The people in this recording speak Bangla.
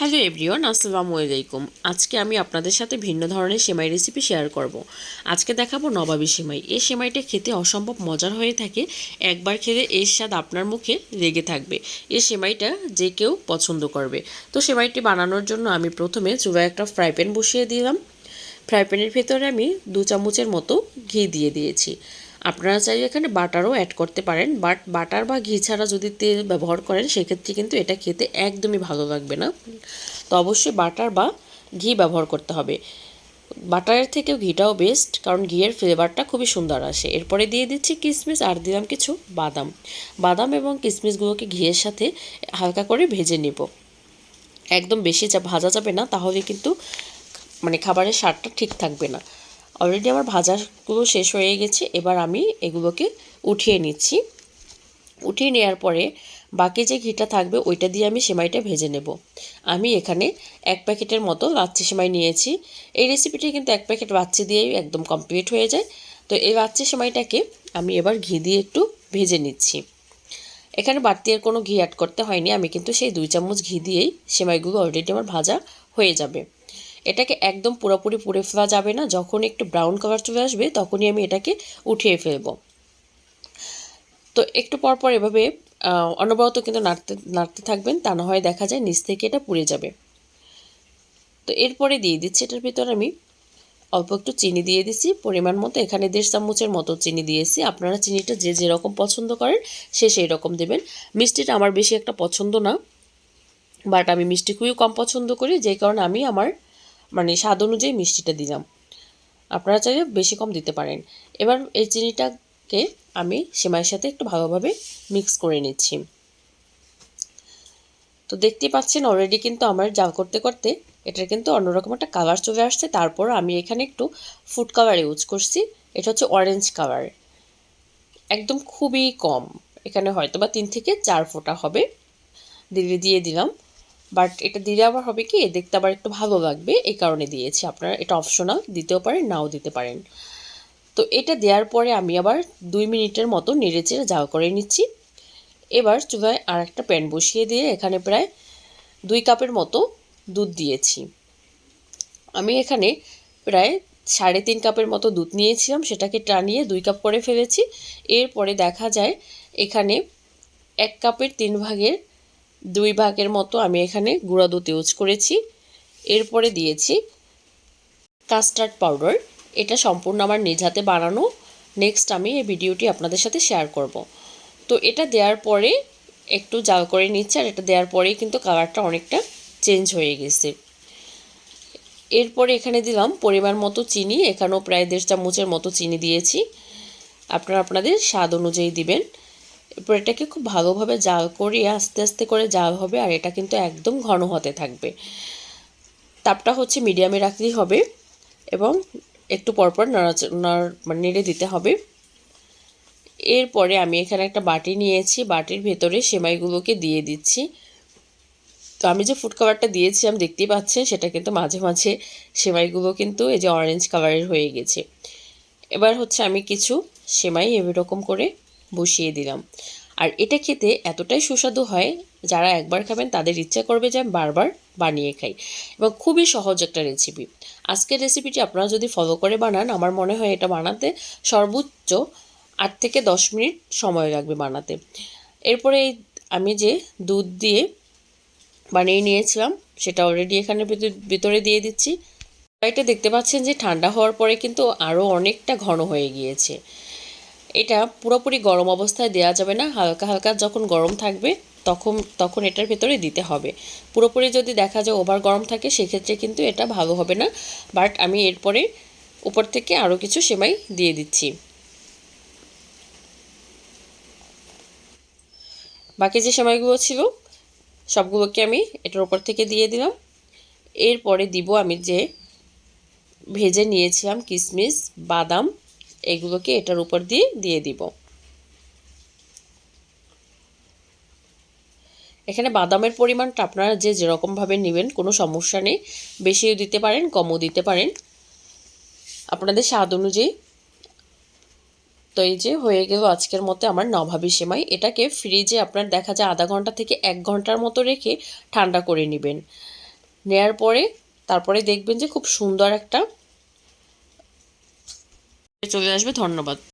হ্যালো এভরিওয়ান, আসসালামু আলাইকুম। আজকে আমি আপনাদের সাথে ভিন্ন ধরনের সেমাই রেসিপি শেয়ার করব। আজকে দেখাবো নবাবী সেমাই। এই সেমাইটা খেতে অসম্ভব মজার হয়ে থাকে। একবার খেলে এর স্বাদ আপনার মুখে লেগে থাকবে। এই সেমাইটা যে কেউ পছন্দ করবে। তো সেমাইটি বানানোর জন্য আমি প্রথমে চুলায় একটা ফ্রাই প্যান বসিয়ে দিলাম। ফ্রাই প্যানের ভেতরে আমি দু চামচের মতো ঘি দিয়ে দিয়েছি। আপনারা চাইলে এখানে বাটারও অ্যাড করতে পারেন বাট বাটার বা ঘি ছাড়া যদি তেল ব্যবহার করেন, সেক্ষেত্রে কিন্তু এটা খেতে একদমই ভালো লাগবে না। তো অবশ্যই বাটার বা ঘি ব্যবহার করতে হবে। বাটারের থেকেও ঘিটাও বেস্ট কারণ ঘিয়ের ফ্লেভারটা খুবই সুন্দর আসে। এরপরে দিয়ে দিচ্ছি কিশমিশ আর দিলাম কিছু বাদাম। বাদাম এবং কিশমিশগুলোকে ঘিয়ের সাথে হালকা করে ভেজে নেব। একদম বেশি ভাজা যাবে না, তাহলে কিন্তু মানে খাবারের স্বাদটা ঠিক থাকবে না। অলরেডি আমার ভাজাগুলো শেষ হয়ে গেছে, এবার আমি এগুলোকে উঠিয়ে নিচ্ছি। উঠিয়ে নেওয়ার পরে বাকি যে ঘিটা থাকবে ওইটা দিয়ে আমি সেমাইটা ভেজে নেব। আমি এখানে এক প্যাকেটের মতো লাচ্ছি সেমাই নিয়েছি। এই রেসিপিটি কিন্তু এক প্যাকেট লাচ্ছি দিয়েই একদম কমপ্লিট হয়ে যায়। তো এই লাচ্ছি সেমাইটাকে আমি এবার ঘি দিয়ে একটু ভেজে নিচ্ছি। এখানে বাড়তি আর কোনো ঘি অ্যাড করতে হয়নি। আমি কিন্তু সেই দুই চামচ ঘি দিয়েই সেমাইগুলো অলরেডি আমার ভাজা হয়ে যাবে। এটাকে একদম পুরোপুরি পুড়ে ফেলা যাবে না। যখন একটু ব্রাউন কালার চলে আসবে, তখনই আমি এটাকে উঠিয়ে ফেলব। তো একটু পর পর এভাবে অনবরত কিন্তু নাড়তে নাড়তে থাকবেন, তা না হয় দেখা যায় নিচ থেকে এটা পুড়ে যাবে। তো এরপরে দিয়ে দিচ্ছি এটার ভিতর আমি অল্প একটু চিনি দিয়ে দিচ্ছি। পরিমাণ মতো এখানে দেড় চামচের মতো চিনি দিয়েছি। আপনারা চিনিটা যে যেরকম পছন্দ করেন, সে সেই রকম দেবেন। মিষ্টিটা আমার বেশি একটা পছন্দ না, বাট আমি মিষ্টি খুবই কম পছন্দ করি। যে কারণে আমি আমার মানে স্বাদ অনুযায়ী মিষ্টিটা দিলাম। আপনারা চাইলে বেশি কম দিতে পারেন। এবার এই চিনিটাকে আমি সেমাইয়ের সাথে একটু ভালোভাবে মিক্স করে নিচ্ছি। তো দেখতেই পাচ্ছেন অলরেডি কিন্তু আমার জাল করতে করতে এটার কিন্তু অন্যরকম একটা কালার চলে আসছে। তারপর আমি এখানে একটু ফুড কালার ইউজ করছি। এটা হচ্ছে অরেঞ্জ কালার একদম খুবই কম। এখানে হয়তো বা তিন থেকে চার ফোঁটা হবে। দিলে দিয়ে দিলাম। বাট এটা দিলে আবার হবে কি, দেখতে আবার একটু ভালো লাগবে। এই কারণে দিয়েছি আপনারা। এটা অপশনাল দিতেও পারেন, নাও দিতে পারেন। তো এটা দেওয়ার পরে আমি আবার দুই মিনিটের মতো নেড়েচেড়ে জাল করে নিচ্ছি। এবার চুলায় আর একটা প্যান বসিয়ে দিয়ে এখানে প্রায় দুই কাপের মতো দুধ দিয়েছি। আমি এখানে প্রায় সাড়ে তিন কাপের মতো দুধ নিয়েছিলাম, সেটাকে টানিয়ে দুই কাপ করে ফেলেছি। এরপরে দেখা যায় এখানে এক কাপের তিন ভাগের দুই ভাগের মতো আমি এখানে গুঁড়া দুধ ইউজ করেছি। এরপরে দিয়েছি কাস্টার্ড পাউডার এটা সম্পূর্ণ আমার নিজ হাতে বানানো। নেক্সট আমি এই ভিডিওটি আপনাদের সাথে শেয়ার করব। তো এটা দেওয়ার পরে একটু জাল করে নিচ্ছে আর এটা দেওয়ার পরেই কিন্তু কালারটা অনেকটা চেঞ্জ হয়ে গেছে। এরপরে এখানে দিলাম পরিমাণ মতো চিনি। এখানেও প্রায় দেড় চামচের মতো চিনি দিয়েছি। আপনারা আপনাদের স্বাদ অনুযায়ী দিবেন। এরপর এটাকে খুব ভালোভাবে জাল করিয়ে আস্তে আস্তে করে জাল হবে আর এটা কিন্তু একদম ঘন হতে থাকবে। তাপটা হচ্ছে মিডিয়ামে রাখলেই হবে এবং একটু পরপর নাড়া মানে নেড়ে দিতে হবে। এরপরে আমি এখানে একটা বাটি নিয়েছি, বাটির ভেতরে সেমাইগুলোকে দিয়ে দিচ্ছি। তো আমি যে ফুড কাভারটা আমি দেখতেই পাচ্ছেন সেটা কিন্তু মাঝে মাঝে সেমাইগুলো কিন্তু এই যে অরেঞ্জ কালারের হয়ে গেছে। এবার হচ্ছে আমি কিছু সেমাই এরকম করে বসিয়ে দিলাম। আর এটা খেতে এতটাই সুস্বাদু হয়, যারা একবার খাবেন তাদের ইচ্ছা করবে যে আমি বারবার বানিয়ে খাই। এবং খুবই সহজ একটা রেসিপি আজকের রেসিপিটি আপনারা যদি ফলো করে বানান, আমার মনে হয় এটা বানাতে সর্বোচ্চ আট থেকে দশ মিনিট সময় লাগবে বানাতে। এরপরে আমি যে দুধ দিয়ে বানিয়ে নিয়েছিলাম, সেটা অলরেডি এখানে ভিতরে দিয়ে দিচ্ছি। এটা দেখতে পাচ্ছেন যে ঠান্ডা হওয়ার পরে কিন্তু আরও অনেকটা ঘন হয়ে গিয়েছে। এটা পুরোপুরি গরম অবস্থায় দেওয়া যাবে না। হালকা হালকা যখন গরম থাকবে, তখন তখন এটার ভেতরে দিতে হবে। পুরোপুরি যদি দেখা যায় ওভার গরম থাকে, সেক্ষেত্রে কিন্তু এটা ভালো হবে না। বাট আমি এরপরে উপর থেকে আরও কিছু সেমাই দিয়ে দিচ্ছি। বাকি যে সেমাইগুলো ছিল, সবগুলোকে আমি এটার উপর থেকে দিয়ে দিলাম। এরপরে দিব আমি যে ভেজে নিয়েছিলাম কিশমিশ বাদাম এগুলোকে এটার উপর দিয়ে দিয়ে দিব। এখানে বাদামের পরিমাণটা আপনারা যে যেরকমভাবে নেবেন, কোনো সমস্যা নেই। বেশিও দিতে পারেন, কমও দিতে পারেন। আপনাদের স্বাদ অনুযায়ী। তো এই যে হয়ে গেল আজকের মতো আমার নভাবি সেমাই। এটাকে ফ্রিজে আপনার দেখা যায় আধা ঘণ্টা থেকে এক ঘণ্টার মতো রেখে ঠান্ডা করে নেবেন। নেয়ার পরে তারপরে দেখবেন যে খুব সুন্দর একটা চলে আসবে ধন্যবাদ।